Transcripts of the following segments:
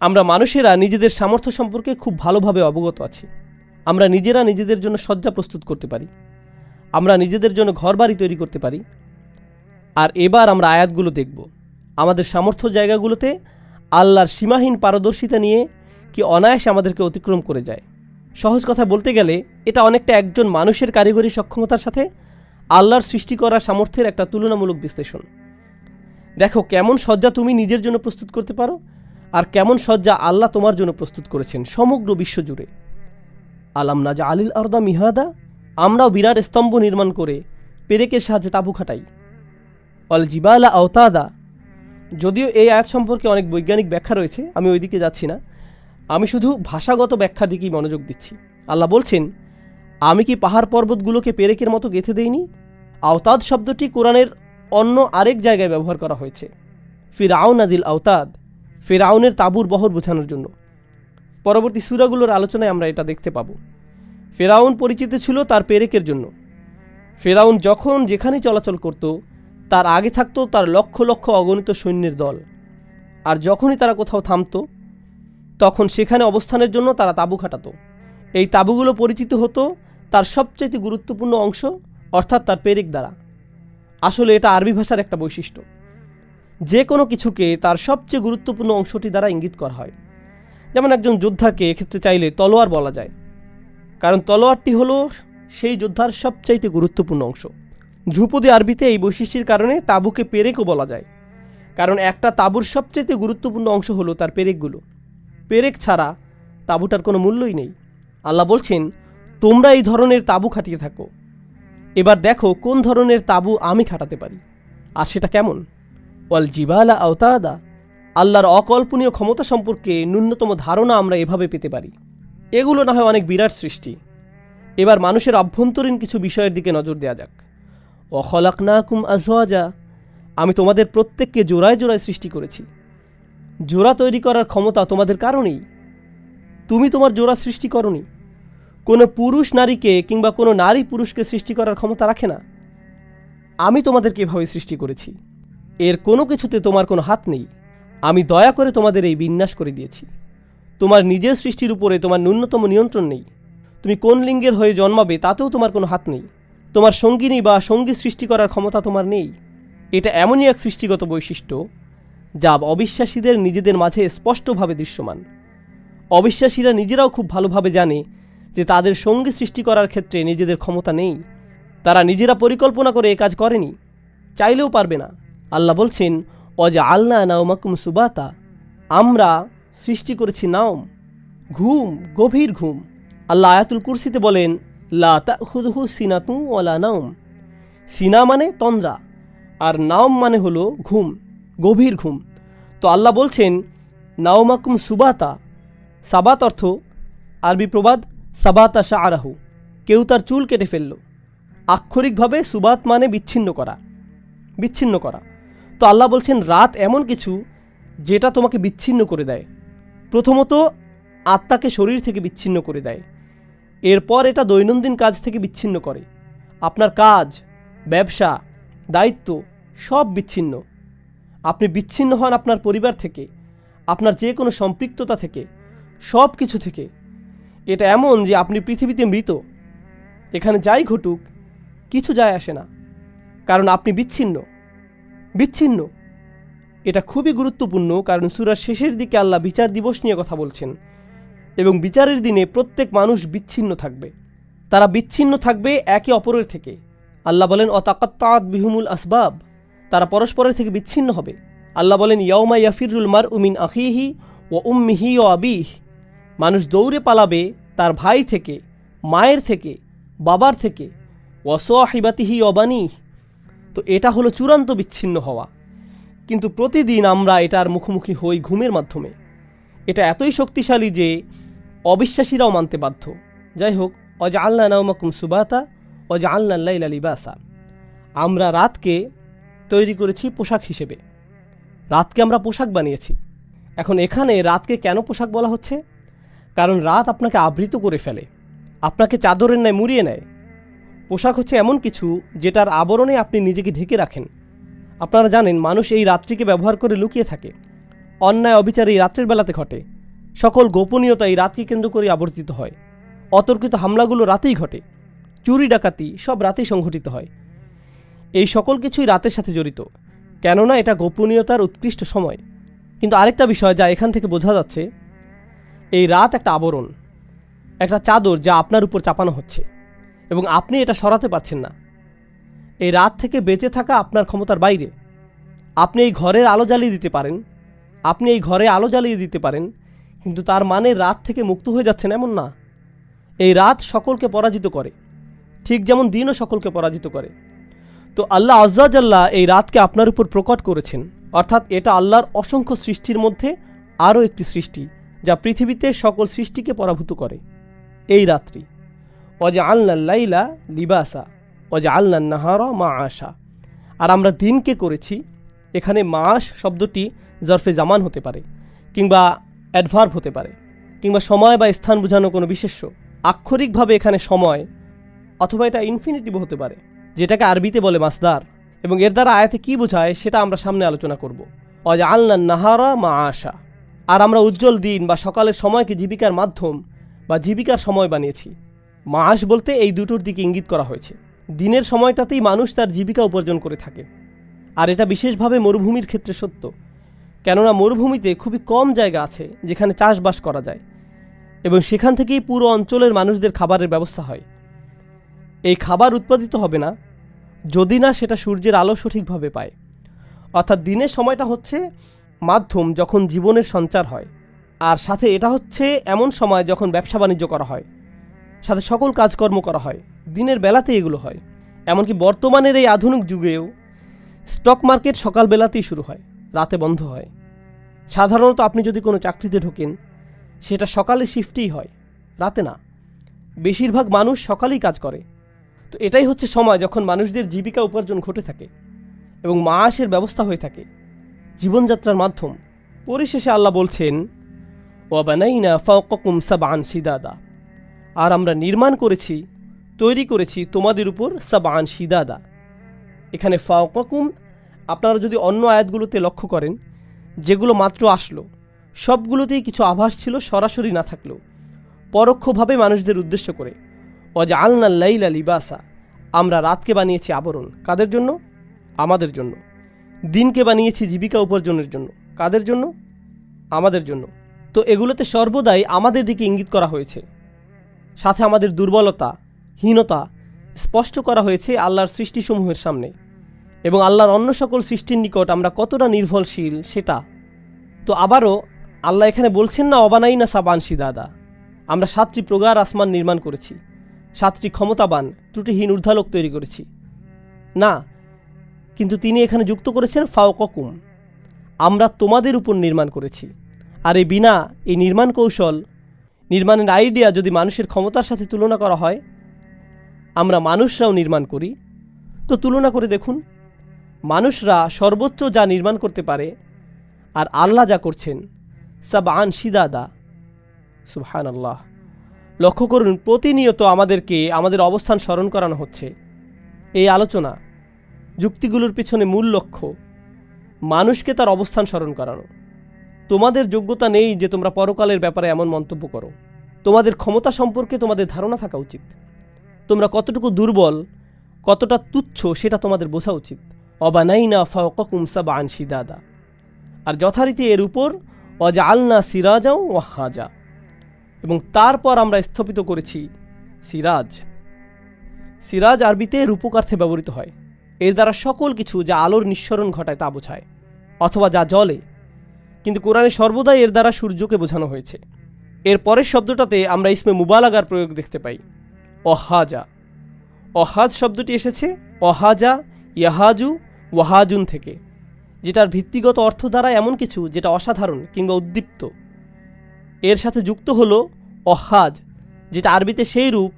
আমরা মানুষেরা নিজেদের সামর্থ্য সম্পর্কে খুব ভালোভাবে অবগত আছি। আমরা নিজেরা নিজেদের জন্য শয্যা প্রস্তুত করতে পারি। আমরা নিজেদের জন্য ঘরবাড়ি তৈরি করতে পারি। আর এবার আমরা আয়াতগুলো দেখব। আমাদের সামর্থ্য জায়গাগুলোতে আল্লাহর সীমাহীন পারদর্শিতা নিয়ে কি অনায়াসে আমাদেরকে অতিক্রম করে যায়। সহজ কথা বলতে গেলে, এটা অনেকটা একজন মানুষের কারিগরি সক্ষমতার সাথে আল্লাহর সৃষ্টি করার সামর্থ্যের একটা তুলনামূলক বিশ্লেষণ। দেখো, কেমন সজ্জা তুমি নিজের জন্য প্রস্তুত করতে পারো আর কেমন সজ্জা আল্লাহ তোমার জন্য প্রস্তুত করেছেন সমগ্র বিশ্ব জুড়ে আলাম নাজা আলিল আরদা মিহাদা, আমরাও বিরাট স্তম্ভ নির্মাণ করে পেরেকের সাহায্যে তাবু খাটাই। অল জিবালা আওতাদা, যদিও এই আয়াত সম্পর্কে অনেক বৈজ্ঞানিক ব্যাখ্যা রয়েছে, আমি ওইদিকে যাচ্ছি না। আমি শুধু ভাষাগত ব্যাখ্যার দিকেই মনোযোগ দিচ্ছি। আল্লাহ বলছেন, আমি কি পাহাড় পর্বতগুলোকে পেরেকের মতো গেঁথে দেইনি? আওতাদ শব্দটি কোরআনের অন্য আরেক জায়গায় ব্যবহার করা হয়েছে। ফিরাউন আদিল আওতাদ ফেরাউনের তাবুর বহর বোঝানোর জন্য। পরবর্তী সুরাগুলোর আলোচনায় আমরা এটা দেখতে পাবো। ফেরাউন পরিচিত ছিল তার পেরেকের জন্য। ফেরাউন যখন যেখানে চলাচল করত, তার আগে থাকতো তার লক্ষ লক্ষ অগণিত সৈন্যের দল। আর যখনই তারা কোথাও থামতো, তখন সেখানে অবস্থানের জন্য তারা তাঁবু খাটাত। এই তাঁবুগুলো পরিচিত হতো তার সবচাইতে গুরুত্বপূর্ণ অংশ, অর্থাৎ তার পেরেক দ্বারা। আসলে এটা আরবি ভাষার একটা বৈশিষ্ট্য। যে কোনো কিছুকে তার সবচেয়ে গুরুত্বপূর্ণ অংশটি দ্বারা ইঙ্গিত করা হয়। যেমন একজন যোদ্ধাকে এক্ষেত্রে চাইলে তলোয়ার বলা যায়। কারণ তলোয়ারটি হলো সেই যোদ্ধার সবচাইতে গুরুত্বপূর্ণ অংশ। ধ্রুপদী আরবিতে এই বৈশিষ্ট্যের কারণে তাঁবুকে পেরেকও বলা যায়। কারণ একটা তাঁবুর সবচাইতে গুরুত্বপূর্ণ অংশ হলো তার পেরেকগুলো। পেরেক ছাড়া তাঁবুটার কোনো মূল্যই নেই। আল্লাহ বলছেন, তোমরা এই ধরনের তাঁবু খাটিয়ে থাকো। এবার দেখো কোন ধরনের তাঁবু আমি খাটাতে পারি। আর সেটা কেমন? ওয়াল জিবালা আওতাদা, আল্লাহর অকল্পনীয় ক্ষমতা সম্পর্কে ন্যূনতম ধারণা আমরা এভাবে পেতে পারি। এগুলো না হয় অনেক বিরাট সৃষ্টি। এবার মানুষের অভ্যন্তরীণ কিছু বিষয়ের দিকে নজর দেওয়া যাক। অখলাক না কুম আজওয়াজা, আমি তোমাদের প্রত্যেককে জোড়ায় জোড়ায় সৃষ্টি করেছি। জোড়া তৈরি করার ক্ষমতা তোমাদের কারণেই। তুমি তোমার জোড়া সৃষ্টি করনি। কোনো পুরুষ নারীকে কিংবা কোনো নারী পুরুষকে সৃষ্টি করার ক্ষমতা রাখে না। আমি তোমাদেরকে এভাবে সৃষ্টি করেছি। এর কোনো কিছুতে তোমার কোনো হাত নেই। আমি দয়া করে তোমাদের এই বিন্যাস করে দিয়েছি। তোমার নিজের সৃষ্টির উপরে তোমার ন্যূনতম নিয়ন্ত্রণ নেই। তুমি কোন লিঙ্গের হয়ে জন্মাবে তাতেও তোমার কোনো হাত নেই। তোমার সঙ্গিনী বা সঙ্গী সৃষ্টি করার ক্ষমতা তোমার নেই। এটা এমনই এক সৃষ্টিগত বৈশিষ্ট্য, যা অবিশ্বাসীদের নিজেদের মাঝে স্পষ্টভাবে দৃশ্যমান। অবিশ্বাসীরা নিজেরাও খুব ভালোভাবে জানে যে তাদের সঙ্গী সৃষ্টি করার ক্ষেত্রে নিজেদের ক্ষমতা নেই। তারা নিজেরা পরিকল্পনা করে এ কাজ করেনি। চাইলেও পারবে না। আল্লাহ বলছেন অজা আল্লাহ নাওমাকুম সুবাতা। আমরা সৃষ্টি করেছি নাওম, ঘুম, গভীর ঘুম। আল্লাহ আয়াতুল কুরসিতে বলেন, লা তাহুদহু সিনাতু ওয়ালা নাওম। সিনা মানে তন্দ্রা, আর নাওম মানে হলো ঘুম, গভীর ঘুম। তো আল্লাহ বলছেন, নাওমাকুম সুবাতা। সাবাত অর্থ, আরবি প্রবাদ, সাবাতা শাহ আরাহু কেউ তার চুল কেটে ফেলল। আক্ষরিকভাবে সুবাত মানে বিচ্ছিন্ন করা বিচ্ছিন্ন করা। তো আল্লাহ বলছেন, রাত এমন কিছু যেটা তোমাকে বিচ্ছিন্ন করে দেয়। প্রথমত, আত্মাকে শরীর থেকে বিচ্ছিন্ন করে দেয়। এরপর এটা দৈনন্দিন কাজ থেকে বিচ্ছিন্ন করে। আপনার কাজ, ব্যবসা, দায়িত্ব সব বিচ্ছিন্ন। আপনি বিচ্ছিন্ন হন আপনার পরিবার থেকে, আপনার যে কোনো সম্পৃক্ততা থেকে, সব কিছু থেকে। এটা এমন যে আপনি পৃথিবীতে মৃত। এখানে যাই ঘটুক, কিছু যায় আসে না। কারণ আপনি বিচ্ছিন্ন। বিচ্ছিন্ন। এটা খুবই গুরুত্বপূর্ণ কারণ সুরার শেষের দিকে আল্লাহ বিচার দিবস নিয়ে কথা বলছেন এবং বিচারের দিনে প্রত্যেক মানুষ বিচ্ছিন্ন থাকবে। তারা বিচ্ছিন্ন থাকবে একে অপরের থেকে। আল্লাহ বলেন অতাকাত্তাত বিহুমুল আসবাব। তারা পরস্পরের থেকে বিচ্ছিন্ন হবে। আল্লাহ বলেন ইয়মা ইয়াফিরুল মার উমিন আখিহি ও উম্মিহি ও আবিহ। মানুষ দৌড়ে পালাবে তার ভাই থেকে, মায়ের থেকে, বাবার থেকে। ওয়াসোয়াহিবাতিহি অবানি তো এটা হলো চূড়ান্ত বিচ্ছিন্ন হওয়া। কিন্তু প্রতিদিন আমরা এটার মুখোমুখি হই ঘুমের মাধ্যমে। এটা এতই শক্তিশালী যে অবিশ্বাসীরাও মানতে বাধ্য। যাই হোক অজা আল্লাহ নাউমাকুম সুবাতা অজা আল্লাহ লিবাসা। আমরা রাতকে তৈরি করেছি পোশাক হিসেবে। রাতকে আমরা পোশাক বানিয়েছি। এখন এখানে রাতকে কেন পোশাক বলা হচ্ছে? কারণ রাত আপনাকে আবৃত করে ফেলে। আপনাকে চাদরের ন্যায় মুড়িয়ে নেয়। পোশাক হচ্ছে এমন কিছু যেটার আবরণে আপনি নিজেকে ঢেকে রাখেন। আপনারা জানেন, মানুষ এই রাত্রিকে ব্যবহার করে লুকিয়ে থাকে। অন্যায় অবিচার এই রাত্রের বেলাতে ঘটে। সকল গোপনীয়তা এই রাতকে কেন্দ্র করে আবর্তিত হয়। অতর্কিত হামলাগুলো রাতেই ঘটে। চুরি, ডাকাতি সব রাতেই সংঘটিত হয়। এই সকল কিছুই রাতের সাথে জড়িত। কেননা এটা গোপনীয়তার উৎকৃষ্ট সময়। কিন্তু আরেকটা বিষয় যা এখান থেকে বোঝা যাচ্ছে, এই রাত একটা আবরণ, একটা চাদর যা আপনার উপর চাপানো হচ্ছে। এবং আপনি এটা সরাতে পারছেন না। এই রাত থেকে বেঁচে থাকা আপনার ক্ষমতার বাইরে। আপনি এই ঘরের আলো জ্বালিয়ে দিতে পারেন। আপনি এই ঘরে আলো জ্বালিয়ে দিতে পারেন। কিন্তু তার মানে রাত থেকে মুক্ত হয়ে যাচ্ছেন এমন না। এই রাত সকলকে পরাজিত করে। ঠিক যেমন দিনও সকলকে পরাজিত করে। তো আল্লাহ আজ্জাজাল্লাহ এই রাতকে আপনার উপর প্রকট করেছেন। অর্থাৎ এটা আল্লাহর অসংখ্য সৃষ্টির মধ্যে আরও একটি সৃষ্টি, যা পৃথিবীতে সকল সৃষ্টিকে পরাভূত করে। এই রাত্রি। আল্লাহ লাইলা লিবাসা অজা আল্লাহ নাহারা মা আশা আর আমরা দিনকে করেছি, এখানে মাস শব্দটি জরফে জামান হতে পারে কিংবা অ্যাডভার্ব হতে পারে কিংবা সময় বা স্থান বোঝানো কোনো বিশেষ্য। আক্ষরিকভাবে এখানে সময় অথবা এটা ইনফিনিটিভ হতে পারে, যেটাকে আরবিতে বলে মাসদার এবং এর দ্বারা আয়াতে কি বোঝায় সেটা আমরা সামনে আলোচনা করব। অজ আল্লা নাহারা মা আশা আর আমরা উজ্জ্বল দিন বা সকালের সময়কে জীবিকার মাধ্যম বা জীবিকার সময় বানিয়েছি। মাস বলতে এই দুটোর দিকে ইঙ্গিত করা হয়েছে। দিনের সময়টাতেই মানুষ তার জীবিকা উপার্জন করে থাকে। আর এটা বিশেষভাবে মরুভূমির ক্ষেত্রে সত্য। কেননা মরুভূমিতে খুবই কম জায়গা আছে যেখানে চাষবাস করা যায় এবং সেখান থেকেই পুরো অঞ্চলের মানুষদের খাবারের ব্যবস্থা হয়। এই খাবার উৎপাদিত হবে না যদি না সেটা সূর্যের আলো সঠিকভাবে পায়। অর্থাৎ দিনের সময়টা হচ্ছে মাধ্যম যখন জীবনের সঞ্চার হয়। আর সাথে এটা হচ্ছে এমন সময় যখন ব্যবসা বাণিজ্য করা হয়। সাথে সকল কাজকর্ম করা হয়। দিনের বেলাতে এগুলো হয়। এমনকি বর্তমানের এই আধুনিক যুগেও স্টক মার্কেট সকালবেলাতেই শুরু হয়, রাতে বন্ধ হয়। সাধারণত আপনি যদি কোনো চাকরিতে ঢোকেন, সেটা সকালে শিফটেই হয়, রাতে না। বেশিরভাগ মানুষ সকালেই কাজ করে। তো এটাই হচ্ছে সময় যখন মানুষদের জীবিকা উপার্জন ঘটে থাকে এবং মাসের ব্যবস্থা হয়ে থাকে। জীবনযাত্রার মাধ্যম। পরিশেষে আল্লাহ বলছেন ওয়াবানাইনা ফাওকাকুম সাবান সিদাদা আর আমরা নির্মাণ করেছি, তৈরি করেছি তোমাদের উপর সাবান সিদাদা। এখানে ফাওকাকুম, আপনারা যদি অন্য আয়াতগুলোতে লক্ষ্য করেন, যেগুলো মাত্র আসলো, সবগুলোতেই কিছু আভাস ছিল, সরাসরি না থাকলেও। পরোক্ষভাবে মানুষদের উদ্দেশ্য করে অজা আলনা লাইলা লিবাসা আমরা রাতকে বানিয়েছি আবরণ। কাদের জন্য? আমাদের জন্য। দিনকে বানিয়েছি জীবিকা উপার্জনের জন্য। কাদের জন্য? আমাদের জন্য। তো এগুলোতে সর্বদাই আমাদের দিকে ইঙ্গিত করা হয়েছে। সাথে আমাদের দুর্বলতা, হীনতা স্পষ্ট করা হয়েছে আল্লাহর সৃষ্টিসমূহের সামনে। এবং আল্লাহর অন্য সকল সৃষ্টির নিকট আমরা কতটা নির্ভরশীল সেটা। তো আবারও আল্লাহ এখানে বলছেন না, অবানাই না সাবানসি দাদা আমরা সাতটি প্রগার আসমান নির্মাণ করেছি। সাতটি ক্ষমতাবান, ত্রুটিহীন ঊর্ধ্বালোক তৈরি করেছি। না, কিন্তু তিনি এখানে যুক্ত করেছেন ফাওককুম। আমরা তোমাদের উপর নির্মাণ করেছি। আর এই বিনা, এই নির্মাণ কৌশল নির্মাণের আইডিয়া যদি মানুষের ক্ষমতার সাথে তুলনা করা হয়, আমরা মানুষরাও নির্মাণ করি। তো তুলনা করে দেখুন, মানুষরা সর্বোচ্চ যা নির্মাণ করতে পারে, আর আল্লাহ যা করছেন সাব আন সিদাদা। সুবহান আল্লাহ লক্ষ্য করুন, প্রতিনিয়ত আমাদেরকে আমাদের অবস্থান স্মরণ করানো হচ্ছে। এই আলোচনা যুক্তিগুলোর পিছনে মূল লক্ষ্য, মানুষকে তার অবস্থান স্মরণ করানো। তোমাদের যোগ্যতা নেই যে তোমরা পরকালের ব্যাপারে এমন মন্তব্য করো। তোমাদের ক্ষমতা সম্পর্কে তোমাদের ধারণা থাকা উচিত। তোমরা কতটুকু দুর্বল, কতটা তুচ্ছ সেটা তোমাদের বোঝা উচিত। অবানাইনা ফাওকাকুম সাবা আনসি দাদা আর যথারীতি এর উপর অজা আলনা সিরাজাও ওয়াহাজা। এবং তারপর আমরা স্থপিত করেছি সিরাজ। সিরাজ আরবিতে রূপকার্থে ব্যবহৃত হয়। এর দ্বারা সকল কিছু যা আলোর নিঃসরণ ঘটায় তা বোঝায়। অথবা যা জলে কিন্তু কোরআনে সর্বদাই এর দ্বারা সূর্যকে বোঝানো হয়েছে। এর পরের শব্দটাতে আমরা ইসমে মুবালাগার প্রয়োগ দেখতে পাই। অহাজা। অহাজ শব্দটি এসেছে অহাজা ইয়াহাজু ওয়াহাজুন থেকে, যেটার ভিত্তিগত অর্থ দ্বারা এমন কিছু যেটা অসাধারণ কিংবা উদ্দীপ্ত। এর সাথে যুক্ত হলো অহাজ, যেটা আরবিতে সেই রূপ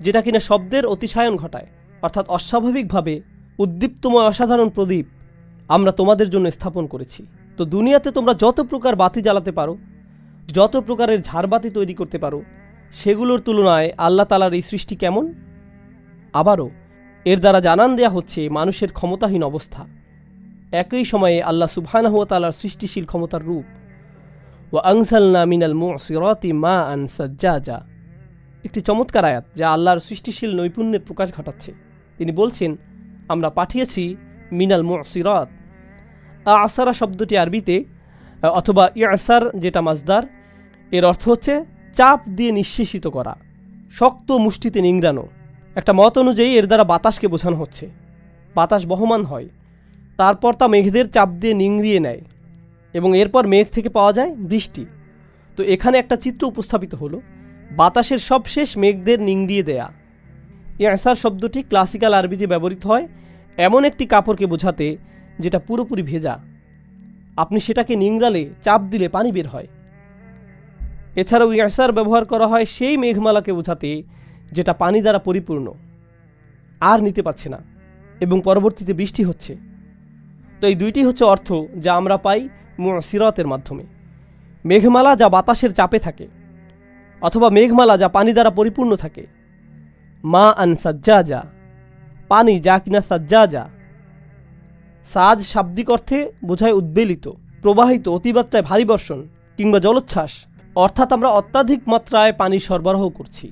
যেটা কিনা শব্দের অতিশায়ন ঘটায়, অর্থাৎ অস্বাভাবিকভাবে উদ্দীপ্তময় অসাধারণ প্রদীপ আমরা তোমাদের জন্য স্থাপন করেছি। তো দুনিয়াতে তোমরা যত প্রকার বাতি জ্বালাতে পারো, যত প্রকারের ঝাড়বাতি তৈরি করতে পারো, সেগুলোর তুলনায় আল্লাহ তালার এই সৃষ্টি কেমন? আবারও, এর দ্বারা জানান দেয়া হচ্ছে মানুষের ক্ষমতাহীন অবস্থা। একই সময়ে আল্লাহ সুবহানাহু ওয়া তাআলার সৃষ্টিশীল ক্ষমতার রূপ। ওয়া আনসালনা মিনাল মুসিরাতি মা আন সাজ্জাজা। একটি চমৎকার আয়াত যা আল্লাহর সৃষ্টিশীল নৈপুণ্যের প্রকাশ ঘটাচ্ছে। তিনি বলছেন, আমরা পাঠিয়েছি মিনাল মুসিরাত। আসারা শব্দটি আরবিতে অথবা ইয়াসার যেটা মাজদার এর অর্থ হচ্ছে চাপ দিয়ে নিঃশেষিত করা, শক্ত মুষ্টিতে নিংড়ানো। একটা মত অনুযায়ী এর দ্বারা বাতাসকে বোঝানো হচ্ছে। বাতাস বহমান হয়, তারপর তা মেঘদের চাপ দিয়ে নিংড়িয়ে নেয় এবং এরপর মেঘ থেকে পাওয়া যায় বৃষ্টি। তো এখানে একটা চিত্র উপস্থাপিত হলো, বাতাসের সবশেষ মেঘদের নিংড়িয়ে দেয়া। ইয়াসার শব্দটি ক্লাসিক্যাল আরবিতে ব্যবহৃত হয়, এমন একটি কাপড়কে বোঝাতে যেটা পুরোপুরি ভেজা। আপনি সেটাকে নিংড়ালে, চাপ দিলে পানি বের হয়। এছাড়াও ইয়াসার ব্যবহার করা হয় সেই মেঘমালাকে বোঝাতে, যেটা পানি দ্বারা পরিপূর্ণ। আর নিতে পারছে না, এবং পরবর্তীতে বৃষ্টি হচ্ছে। তো এই দুইটি হচ্ছে অর্থ যা আমরা পাই মুসিরতের মাধ্যমে। মেঘমালা যা বাতাসের চাপে থাকে, অথবা মেঘমালা যা পানি দ্বারা পরিপূর্ণ থাকে। মা আন সাজ্জা যা পানি যা কিনা সাজ্জাজা সাজ শাব্দিক অর্থে বোঝায় উদ্বেলিত, প্রবাহিত, অতিমাত্রায় ভারী বর্ষণ কিংবা জলোচ্ছ্বাস। অর্থাৎ আমরা অত্যাধিক মাত্রায় পানি সরবরাহ করছি।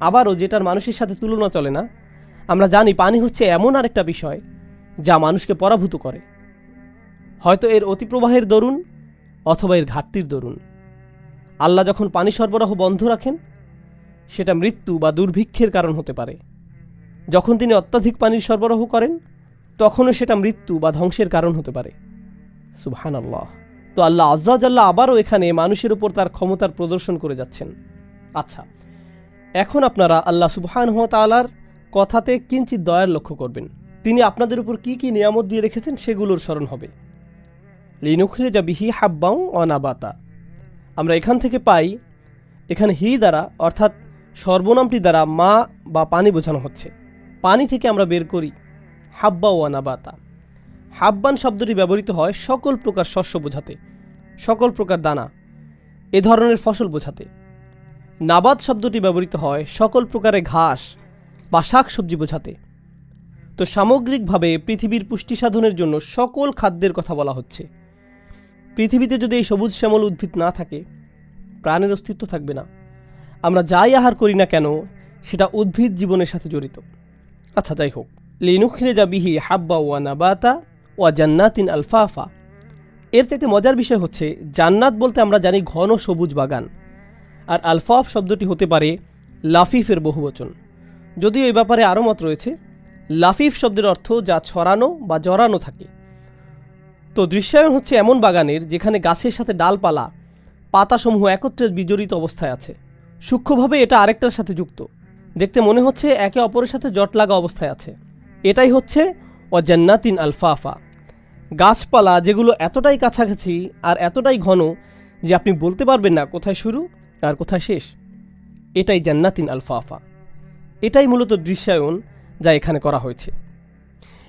আবারও যেটার মানুষের সাথে তুলনা চলে না, আমরা জানি পানি হচ্ছে এমন আরেকটা বিষয় যা মানুষকে পরাভূত করে। হয়তো এর অতিপ্রবাহের দরুন অথবা এর ঘাটতির দরুন। আল্লাহ যখন পানি সরবরাহ বন্ধ রাখেন, সেটা মৃত্যু বা দুর্ভিক্ষের কারণ হতে পারে। যখন তিনি অত্যাধিক পানির সরবরাহ করেন তখনও সেটা মৃত্যু বা ধ্বংসের কারণ হতে পারে। সুবহান আল্লাহ তো আল্লাহ আজ্লাহ আবারও এখানে মানুষের উপর তার ক্ষমতার প্রদর্শন করে যাচ্ছেন। আচ্ছা এখন আপনারা আল্লাহ সুবহান তালার কথাতে কিঞ্চিত দয়ার লক্ষ্য করবেন। তিনি আপনাদের উপর কি কি নিয়ামত দিয়ে রেখেছেন সেগুলোর স্মরণ হবে। লিনুখলে যা বিহি হাব্বাং অনাবাতা আমরা এখান থেকে পাই, এখানে হি দ্বারা, অর্থাৎ সর্বনামটি দ্বারা মা বা পানি বোঝানো হচ্ছে। পানি থেকে আমরা বের করি। হাব্বা ও আনাবাতা হাব্বান শব্দটি ব্যবহৃত হয় সকল প্রকার শস্য বোঝাতে, সকল প্রকার দানা, এ ধরনের ফসল বোঝাতে। নাবাদ শব্দটি ব্যবহৃত হয় সকল প্রকারের ঘাস বা শাক সবজি বোঝাতে। তো সামগ্রিকভাবে পৃথিবীর পুষ্টি সাধনের জন্য সকল খাদ্যের কথা বলা হচ্ছে। পৃথিবীতে যদি এই সবুজ শ্যামল উদ্ভিদ না থাকে, প্রাণের অস্তিত্ব থাকবে না। আমরা যাই আহার করি না কেন, সেটা উদ্ভিদ জীবনের সাথে জড়িত। আচ্ছা যাই হোক। লিনুখলে যা বিহি হাব্বা ওয়া নাবাতা ওয়া জান্নাতিন আলফাফা। এর চাইতে মজার বিষয় হচ্ছে, জান্নাত বলতে আমরা জানি ঘন সবুজ বাগান। আর আলফাফ শব্দটি হতে পারে লাফিফের বহুবচন। যদিও এই ব্যাপারে আরও মত রয়েছে, লাফিফ শব্দের অর্থ যা ছড়ানো বা জড়ানো থাকে। তো দৃশ্যায়ন হচ্ছে এমন বাগানের যেখানে গাছের সাথে ডালপালা, পাতাসমূহ একত্রে বিজড়িত অবস্থায় আছে। সূক্ষ্মভাবে এটা আরেকটার সাথে যুক্ত। দেখতে মনে হচ্ছে একে অপরের সাথে জট লাগা অবস্থায় আছে। এটাই হচ্ছে অজান্নাতিন আলফাফা। গাছপালা যেগুলো এতটাই কাছাকাছি আর এতটাই ঘন যে আপনি বলতে পারবেন না কোথায় শুরু আর কোথায় শেষ। এটাই জান্নাতিন আলফাফা। এটাই মূলত দৃশ্যায়ন যা এখানে করা হয়েছে।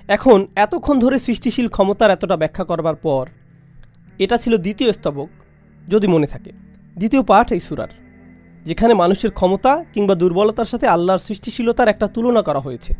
এখন এতক্ষণ ধরে সৃষ্টিশীল ক্ষমতার এতটা ব্যাখ্যা করবার পর এটা ছিল দ্বিতীয় স্তবক, যদি মনে থাকে। দ্বিতীয় পাঠ এই সুরার, যেখানে মানুষের ক্ষমতা কিংবা দুর্বলতার সাথে আল্লাহর সৃষ্টিশীলতার একটা তুলনা করা হয়েছে।